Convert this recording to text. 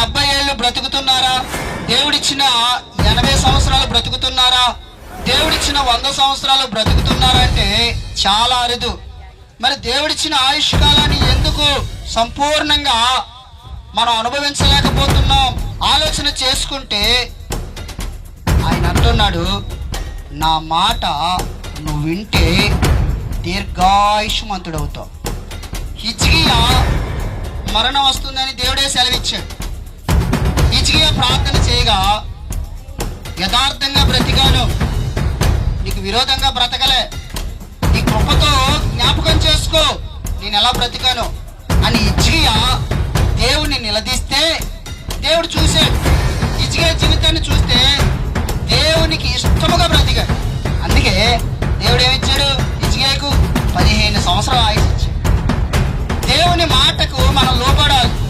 డెబ్బై ఏళ్ళు బ్రతుకుతున్నారా? దేవుడిచ్చిన ఎనభై సంవత్సరాలు బ్రతుకుతున్నారా? దేవుడిచ్చిన వంద సంవత్సరాలు బ్రతుకుతున్నారా అంటే చాలా అరుదు. మరి దేవుడిచ్చిన ఆయుష్ కాలాన్ని ఎందుకు సంపూర్ణంగా మనం అనుభవించలేకపోతున్నాం? ఆలోచన చేసుకుంటే ఆయన అంటున్నాడు నా మాట నువ్వు వింటే దీర్ఘాయుష్మంతుడవుతావు. హిజ్కియా మరణం వస్తుందని దేవుడే సెలవిచ్చాడు. ప్రార్థన యథార్థంగా బ్రతికాను. నీకు విరోధంగా బ్రతకలే. నీ కృపతో జ్ఞాపకం చేసుకో. నేను ఎలా బ్రతికాను? అని ఇచ్చిగా దేవుణ్ణి నిలదీస్తే దేవుడు చూశాడు ఇచ్చిగా జీవితాన్ని చూస్తే దేవునికి ఇష్టముగా బ్రతికాడు. అందుకే దేవుడు ఏమిచ్చాడు ఇచ్చిగాకు పదిహేను సంవత్సరాలు ఆయుష్ ఇచ్చాడు. దేవుని మాటకు మనం లోపడాలి